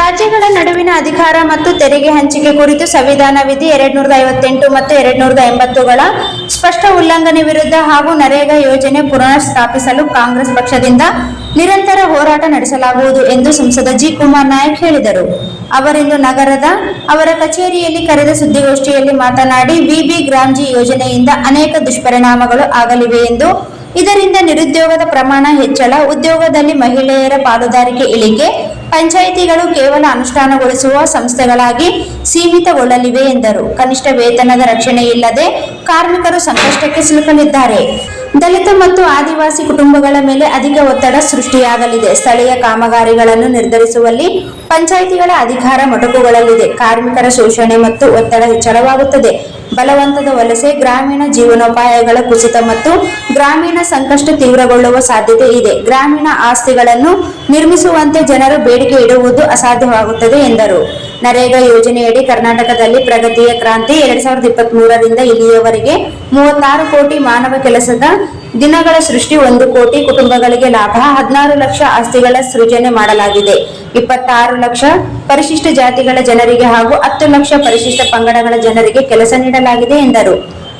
ರಾಜ್ಯಗಳ ನಡುವಿನ ಅಧಿಕಾರ ಮತ್ತು ತೆರಿಗೆ ಹಂಚಿಕೆ ಕುರಿತು ಸಂವಿಧಾನ ವಿಧಿ ಎರಡ್ ನೂರದ ಐವತ್ತೆಂಟು ಮತ್ತು ಎರಡ್ ನೂರದ ಎಂಬತ್ತುಗಳ ಸ್ಪಷ್ಟ ಉಲ್ಲಂಘನೆ ವಿರುದ್ಧ ಹಾಗೂ ನರೇಗಾ ಯೋಜನೆ ಪುನರ್ ಸ್ಥಾಪಿಸಲು ಕಾಂಗ್ರೆಸ್ ಪಕ್ಷದಿಂದ ನಿರಂತರ ಹೋರಾಟ ನಡೆಸಲಾಗುವುದು ಎಂದು ಸಂಸದ ಜಿ. ಕುಮಾರ್ ನಾಯಕ್ ಹೇಳಿದರು. ಅವರಿಂದು ನಗರದ, ಅವರ ಕಚೇರಿಯಲ್ಲಿ ಕರೆದ ಸುದ್ದಿಗೋಷ್ಠಿಯಲ್ಲಿ ಮಾತನಾಡಿ, ವಿಬಿ ಗ್ರಾಮ್ಜಿ ಯೋಜನೆಯಿಂದ ಅನೇಕ ದುಷ್ಪರಿಣಾಮಗಳು ಆಗಲಿವೆ ಎಂದು. ಇದರಿಂದ ನಿರುದ್ಯೋಗದ ಪ್ರಮಾಣ ಹೆಚ್ಚಳ, ಉದ್ಯೋಗದಲ್ಲಿ ಮಹಿಳೆಯರ ಪಾಲುದಾರಿಕೆ ಇಳಿಕೆ ಪಂಚಾಯಿತಿಗಳು ಕೇವಲ ಅನುಷ್ಠಾನಗೊಳಿಸುವ ಸಂಸ್ಥೆಗಳಾಗಿ ಸೀಮಿತಗೊಳ್ಳಲಿವೆ ಎಂದರು. ಕನಿಷ್ಠ ವೇತನದ ರಕ್ಷಣೆ ಇಲ್ಲದೆ ಕಾರ್ಮಿಕರು ಸಂಕಷ್ಟಕ್ಕೆ ಸಿಲುಕಲಿದ್ದಾರೆ. ದಲಿತ ಮತ್ತು ಆದಿವಾಸಿ ಕುಟುಂಬಗಳ ಮೇಲೆ ಅಧಿಕ ಒತ್ತಡ ಸೃಷ್ಟಿಯಾಗಲಿದೆ. ಸ್ಥಳೀಯ ಕಾಮಗಾರಿಗಳನ್ನು ನಿರ್ಧರಿಸುವಲ್ಲಿ ಪಂಚಾಯಿತಿಗಳ ಅಧಿಕಾರ ಮೊಟಕುಗಳಲ್ಲಿದೆ ಕಾರ್ಮಿಕರ ಶೋಷಣೆ ಮತ್ತು ಒತ್ತಡ ಹೆಚ್ಚಳವಾಗುತ್ತದೆ. ಬಲವಂತದ ವಲಸೆ ಗ್ರಾಮೀಣ ಜೀವನೋಪಾಯಗಳ ಕುಸಿತ ಮತ್ತು ಗ್ರಾಮೀಣ ಸಂಕಷ್ಟ ತೀವ್ರಗೊಳ್ಳುವ ಸಾಧ್ಯತೆ ಇದೆ. ಗ್ರಾಮೀಣ ಆಸ್ತಿಗಳನ್ನು ನಿರ್ಮಿಸುವಂತೆ ಜನರು ಬೇಡಿಕೆ ಇಡುವುದು ಅಸಾಧ್ಯವಾಗುತ್ತದೆ ಎಂದರು. ನರೇಗಾ ಯೋಜನೆಯಡಿ ಕರ್ನಾಟಕದಲ್ಲಿ ಪ್ರಗತಿಯ ಕ್ರಾಂತಿ ಎರಡ್ ಸಾವಿರದ ಇಪ್ಪತ್ತ್ ಮೂರರಿಂದ ಇಲ್ಲಿಯವರೆಗೆ ಮೂವತ್ತಾರು ಕೋಟಿ ಮಾನವ ಕೆಲಸದ ದಿನಗಳ ಸೃಷ್ಟಿ ಒಂದು ಕೋಟಿ ಕುಟುಂಬಗಳಿಗೆ ಲಾಭ. ಹದಿನಾರು ಲಕ್ಷ ಆಸ್ತಿಗಳ ಸೃಜನೆ ಮಾಡಲಾಗಿದೆ. ಇಪ್ಪತ್ತಾರು ಲಕ್ಷ ಪರಿಶಿಷ್ಟ ಜಾತಿಗಳ ಜನರಿಗೆ ಹಾಗೂ ಹತ್ತು ಲಕ್ಷ ಪರಿಶಿಷ್ಟ ಪಂಗಡಗಳ ಜನರಿಗೆ ಕೆಲಸ ನೀಡಲಾಗಿದೆ ಎಂದರು.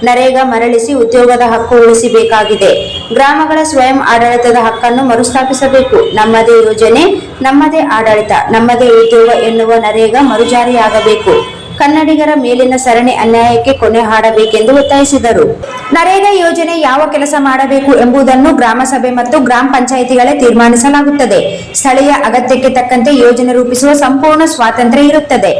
ನರೇಗಾ ಮರಳಿಸಿ ಉದ್ಯೋಗದ ಹಕ್ಕು ಉಳಿಸಬೇಕಾಗಿದೆ. ಗ್ರಾಮಗಳ ಸ್ವಯಂ ಆಡಳಿತದ ಹಕ್ಕನ್ನು ಮರುಸ್ಥಾಪಿಸಬೇಕು. ನಮ್ಮದೇ ಯೋಜನೆ, ನಮ್ಮದೇ ಆಡಳಿತ, ನಮ್ಮದೇ ಉದ್ಯೋಗ ಎನ್ನುವ ನರೇಗಾ ಮರುಜಾರಿಯಾಗಬೇಕು. ಕನ್ನಡಿಗರ ಮೇಲಿನ ಸರಣಿ ಅನ್ಯಾಯಕ್ಕೆ ಕೊನೆ ಹಾಡಬೇಕೆಂದು ಒತ್ತಾಯಿಸಿದರು. ನರೇಗಾ ಯೋಜನೆ ಯಾವ ಕೆಲಸ ಮಾಡಬೇಕು ಎಂಬುದನ್ನು ಗ್ರಾಮಸಭೆ ಮತ್ತು ಗ್ರಾಮ ಪಂಚಾಯಿತಿಗಳೇ ತೀರ್ಮಾನಿಸಲಾಗುತ್ತದೆ. ಸ್ಥಳೀಯ ಅಗತ್ಯಕ್ಕೆ ತಕ್ಕಂತೆ ಯೋಜನೆ ರೂಪಿಸುವ ಸಂಪೂರ್ಣ ಸ್ವಾತಂತ್ರ್ಯ ಇರುತ್ತದೆ.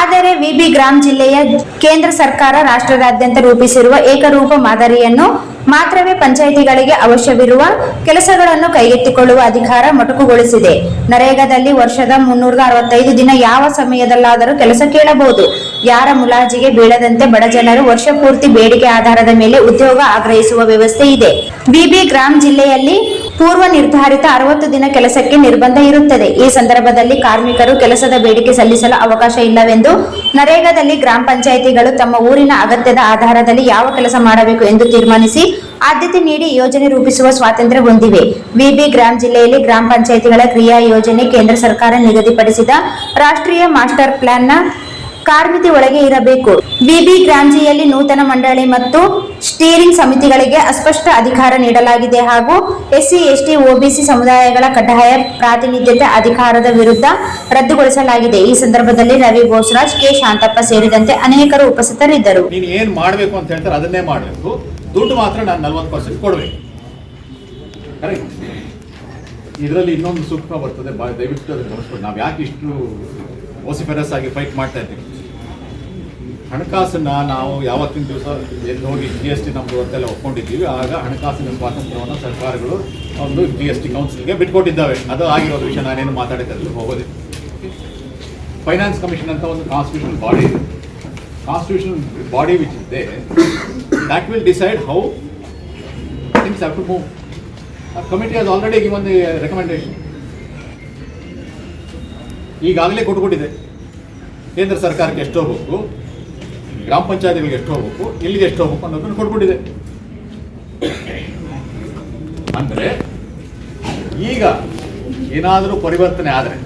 ಆದರೆ ವಿಬಿ ಗ್ರಾಮ್ ಜಿಲ್ಲೆಯ ಕೇಂದ್ರ ಸರ್ಕಾರ ರಾಷ್ಟ್ರದಾದ್ಯಂತ ರೂಪಿಸಿರುವ ಏಕರೂಪ ಮಾದರಿಯನ್ನು ಮಾತ್ರವೇ ಪಂಚಾಯಿತಿಗಳಿಗೆ ಅವಶ್ಯವಿರುವ ಕೆಲಸಗಳನ್ನು ಕೈಗೆತ್ತಿಕೊಳ್ಳುವ ಅಧಿಕಾರ ಮೊಟಕುಗೊಳಿಸಿದೆ. ನರೇಗಾದಲ್ಲಿ ವರ್ಷದ ಮುನ್ನೂರ ಅರವತ್ತೈದು ದಿನ ಯಾವ ಸಮಯದಲ್ಲಾದರೂ ಕೆಲಸ ಕೇಳಬಹುದು. ಯಾರ ಮುಲಾಜಿಗೆ ಬೀಳದಂತೆ ಬಡ ಜನರು ವರ್ಷ ಪೂರ್ತಿ ಬೇಡಿಕೆ ಆಧಾರದ ಮೇಲೆ ಉದ್ಯೋಗ ಆಗ್ರಹಿಸುವ ವ್ಯವಸ್ಥೆ ಇದೆ. ಬಿಬಿ ಗ್ರಾಮ್ ಜಿಲ್ಲೆಯಲ್ಲಿ ಪೂರ್ವ ನಿರ್ಧಾರಿತ ಅರವತ್ತು ದಿನ ಕೆಲಸಕ್ಕೆ ನಿರ್ಬಂಧ ಇರುತ್ತದೆ. ಈ ಸಂದರ್ಭದಲ್ಲಿ ಕಾರ್ಮಿಕರು ಕೆಲಸದ ಬೇಡಿಕೆ ಸಲ್ಲಿಸಲು ಅವಕಾಶ ಇಲ್ಲವೆಂದು ನರೇಗಾದಲ್ಲಿ ಗ್ರಾಮ ಪಂಚಾಯಿತಿಗಳು ತಮ್ಮ ಊರಿನ ಅಗತ್ಯದ ಆಧಾರದಲ್ಲಿ ಯಾವ ಕೆಲಸ ಮಾಡಬೇಕು ಎಂದು ತೀರ್ಮಾನಿಸಿ ಆದ್ಯತೆ ನೀಡಿ ಯೋಜನೆ ರೂಪಿಸುವ ಸ್ವಾತಂತ್ರ್ಯ ಹೊಂದಿವೆ. ವಿಬಿ ಗ್ರಾಮ್ ಜಿಲ್ಲೆಯಲ್ಲಿ ಗ್ರಾಮ ಪಂಚಾಯಿತಿಗಳ ಕ್ರಿಯಾ ಯೋಜನೆ ಕೇಂದ್ರ ಸರ್ಕಾರ ನಿಗದಿಪಡಿಸಿದ ರಾಷ್ಟ್ರೀಯ ಮಾಸ್ಟರ್ ಪ್ಲಾನ್ನ ಕಾರ್ಮಿತಿ ಒಳಗೆ ಇರಬೇಕು. ಬಿಬಿ ಗ್ರಾಂಜಿಯಲ್ಲಿ ನೂತನ ಮಂಡಳಿ ಮತ್ತು ಸ್ಟೀರಿಂಗ್ ಸಮಿತಿಗಳಿಗೆ ಅಸ್ಪಷ್ಟ ಅಧಿಕಾರ ನೀಡಲಾಗಿದೆ ಹಾಗೂ ಎಸ್ಸಿ, ಎಸ್ಟಿ, ಒಬಿಸಿ ಸಮುದಾಯಗಳ ಕಡ್ಡಾಯ ಪ್ರಾತಿನಿಧ್ಯತೆ ಅಧಿಕಾರದ ವಿರುದ್ಧ ರದ್ದುಗೊಳಿಸಲಾಗಿದೆ. ಈ ಸಂದರ್ಭದಲ್ಲಿ ರವಿ ಬೋಸ್ರಾಜ್, ಕೆ. ಶಾಂತಪ್ಪ ಸೇರಿದಂತೆ ಅನೇಕರು ಉಪಸ್ಥಿತರಿದ್ದರು. ನೀನು ಏನು ಮಾಡಬೇಕು ಅಂತ ಹೇಳ್ತಾರೆ ಅದನ್ನೇ ಮಾಡಬೇಕು. ದುಡ್ಡು ಮಾತ್ರ ನಾನು ಪರ್ಸೆಂಟ್ ಕೊಡಬೇಕು. ಇದರಲ್ಲಿ ಇನ್ನೊಂದು ಸೂಕ್ಷ್ಮ ಬರ್ತದೆ. ದಯವಿಟ್ಟು ಅದನ್ನು ನಾವು ಯಾಕೆ ಇಷ್ಟು ಓಸಿಫೆರಸ್ ಆಗಿ ಫೈಟ್ ಮಾಡ್ತಾ ಇದ್ದೀವಿ? ಹಣಕಾಸನ್ನ ನಾವು ಯಾವತ್ತಿನ ದಿವಸ ಎಲ್ಲಿ ಹೋಗಿ ಜಿ ಎಸ್ ಟಿ ನಮ್ಮದು ಅಂತೆಲ್ಲ ಒಪ್ಕೊಂಡಿದ್ದೀವಿ. ಆಗ ಹಣಕಾಸಿನ ಸ್ವಾತಂತ್ರ್ಯವನ್ನು ಸರ್ಕಾರಗಳು ಒಂದು ಜಿ ಎಸ್ ಟಿ ಕೌನ್ಸಿಲ್ಗೆ ಬಿಟ್ಕೊಟ್ಟಿದ್ದಾವೆ. ಅದು ಆಗಿರೋ ವಿಷಯ. ನಾನೇನು ಮಾತಾಡಿದ್ದಲ್ಲಿ ಹೋಗೋದೆ ಫೈನಾನ್ಸ್ ಕಮಿಷನ್ ಅಂತ ಒಂದು ಕಾನ್ಸ್ಟಿಟ್ಯೂಷನ್ ಬಾಡಿ ಇದೆ. Constitution body which is they will decide how things things to to committee as already given the recommendation. ಈಗಾಗಲೇ ಕೊಟ್ಕೊಟ್ಟಿದೆ ಕೇಂದ್ರ ಸರ್ಕಾರಕ್ಕೆ ಎಷ್ಟು ಹೋಗ್ಬೇಕು ಗ್ರಾಮ ಪಂಚಾಯತಿಗಳಿಗೆ ಎಷ್ಟು ಹೋಗ್ಬೇಕು, ಎಲ್ಲಿಗೆ ಎಷ್ಟು ಹೋಗ್ಬೇಕು ಅನ್ನೋದನ್ನು ಕೊಟ್ಬಿಟ್ಟಿದೆ. ಅಂದರೆ ಈಗ ಏನಾದರೂ ಪರಿವರ್ತನೆ ಆದರೆ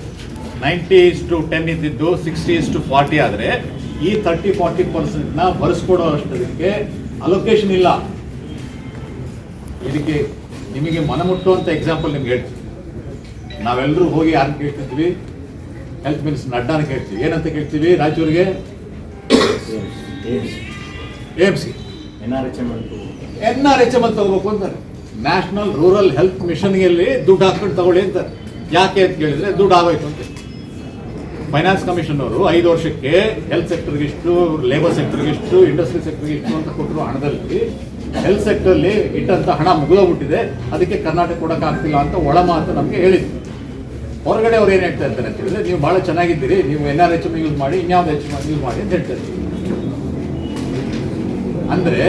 ನೈಂಟಿ ಇಸ್ ಟು ಟೆನ್ ಇದ್ದಿದ್ದು ಸಿಕ್ಸ್ಟಿ ಇಸ್ ಟು ಫಾರ್ಟಿ ಆದರೆ, ಈ ತರ್ಟಿ ಫಾರ್ಟಿ ಪರ್ಸೆಂಟ್ನ ಬರೆಸ್ಕೊಡೋ ಅಷ್ಟದಕ್ಕೆ ಅಲೊಕೇಶನ್ ಇಲ್ಲ. ಇದಕ್ಕೆ ನಿಮಗೆ ಮನಮುಟ್ಟುವಂಥ ಎಕ್ಸಾಂಪಲ್ ನಿಮ್ಗೆ ಹೇಳ್ತೀವಿ ನಾವೆಲ್ಲರೂ ಹೋಗಿ ಯಾರನ್ನ ಕೇಳ್ತಿದ್ವಿ? ಹೆಲ್ತ್ ಮಿನಿಸ್ಟರ್ ನಡ್ಡಾನ ಕೇಳ್ತೀವಿ. ಏನಂತ ಕೇಳ್ತೀವಿ? ರಾಯಚೂರಿಗೆ? M C. N R H M N R H M ಅಂತ ತಗೋಬೇಕು ಅಂತಾರೆ. ನ್ಯಾಷನಲ್ ರೂರಲ್ ಹೆಲ್ತ್ ಮಿಷನ್ಗೆಲ್ಲಿ ದುಡ್ಡು ಹಾಕ್ಕೊಂಡು ತಗೊಳ್ಳಿ ಅಂತಾರೆ. ಯಾಕೆ ಅಂತ ಕೇಳಿದ್ರೆ ದುಡ್ಡು ಆಗೋಯ್ತು ಅಂತ ಫೈನಾನ್ಸ್ ಕಮಿಷನ್ ಅವರು ಐದು ವರ್ಷಕ್ಕೆ ಹೆಲ್ತ್ ಸೆಕ್ಟರ್ಗೆ ಇಷ್ಟು ಲೇಬರ್ ಸೆಕ್ಟರ್ಗೆ ಇಷ್ಟು ಇಂಡಸ್ಟ್ರಿ ಸೆಕ್ಟರ್ಗೆ ಇಷ್ಟು ಅಂತ ಕೊಟ್ಟರು ಹಣದಲ್ಲಿ ಹೆಲ್ತ್ ಸೆಕ್ಟರ್ಲಿ ಇಟ್ಟಂಥ ಹಣ ಮುಗಿದೋಗ್ಬಿಟ್ಟಿದೆ ಅದಕ್ಕೆ ಕರ್ನಾಟಕ ಕೊಡೋಕ್ಕಾಗ್ತಿಲ್ಲ ಅಂತ ಒಳ ಮಾತು ನಮಗೆ ಹೇಳಿದ್ರು. ಹೊರಗಡೆ ಅವ್ರು ಏನು ಹೇಳ್ತಾ ಇರ್ತಾರೆ ಅಂತ ಹೇಳಿದ್ರೆ ನೀವು ಭಾಳ ಚೆನ್ನಾಗಿದ್ದೀರಿ ನೀವು N R H M use ಮಾಡಿ ಇನ್ಯಾವ್ದು ಎಚ್ ಯೂಸ್ ಮಾಡಿ ಅಂತ ಹೇಳ್ತಾ ಇರ್ತೀವಿ ಅಂದರೆ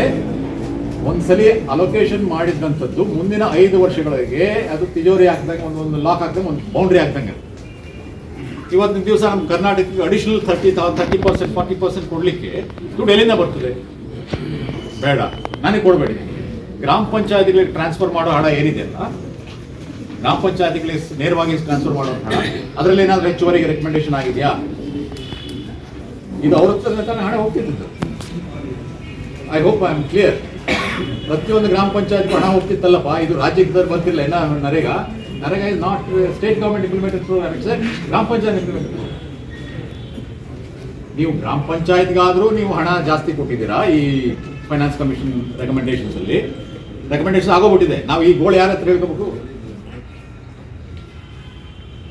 ಒಂದ್ಸಲಿ ಅಲೋಕೇಶನ್ ಮಾಡಿದಂಥದ್ದು ಮುಂದಿನ ಐದು ವರ್ಷಗಳಿಗೆ ಅದು ತಿಜೋರಿ ಹಾಕ್ದಂಗೆ ಒಂದು ಒಂದು ಲಾಕ್ ಹಾಕ್ದಂಗೆ ಒಂದು ಬೌಂಡ್ರಿ ಹಾಕ್ದಂಗೆ. ಇವತ್ತಿನ ದಿವಸ ನಮ್ಮ ಕರ್ನಾಟಕಕ್ಕೆ additional thirty thirty percent forty percent ಕೊಡಲಿಕ್ಕೆ ದುಡ್ಡು ಎಲ್ಲಿಂದ ಬರ್ತದೆ? ಬೇಡ. ನನಗೆ ಕೊಡಬೇಡಿ. ಗ್ರಾಮ ಪಂಚಾಯತಿಗಳಿಗೆ ಟ್ರಾನ್ಸ್ಫರ್ ಮಾಡೋ ಹಣ ಏನಿದೆ ಅಲ್ಲ? ಗ್ರಾಮ ಪಂಚಾಯತಿಗಳಿಗೆ ನೇರವಾಗಿ ಟ್ರಾನ್ಸ್ಫರ್ ಮಾಡೋ ಹಣ. ಅದರಲ್ಲಿ ಏನಾದರೂ ಹೆಚ್ಚುವರಿಗೆ ರೆಕಮೆಂಡೇಶನ್ ಆಗಿದೆಯಾ? ಇದು ಅವ್ರ ಹಣ ಹೋಗ್ತಿದ್ದು I hope I am clear ಪ್ರತಿಯೊಂದು ಗ್ರಾಮ ಪಂಚಾಯತ್ ಹಣ ಹೋಗ್ತಿತ್ತಲ್ಲಪ್ಪ, ಇದು ರಾಜ್ಯಕ್ಕೆ ಬರ್ತಿಲ್ಲ ಏನ NREGA. NREGA is not state government it's gram panchayat implement ನೀವು ಗ್ರಾಮ ಪಂಚಾಯತ್ಗಾದರೂ ನೀವು ಹಣ ಜಾಸ್ತಿ ಕೊಟ್ಟಿದ್ದೀರಾ ಈ ಫೈನಾನ್ಸ್ ಕಮಿಷನ್ ರೆಕಮೆಂಡೇಶನ್ಸಲ್ಲಿ ರೆಕಮೆಂಡೇಶನ್ ಆಗೋಗ್ಬಿಟ್ಟಿದೆ. ನಾವು ಈ ಗೋಳು ಯಾರ ಹತ್ರ ಹೇಳ್ಕೋಬೇಕು?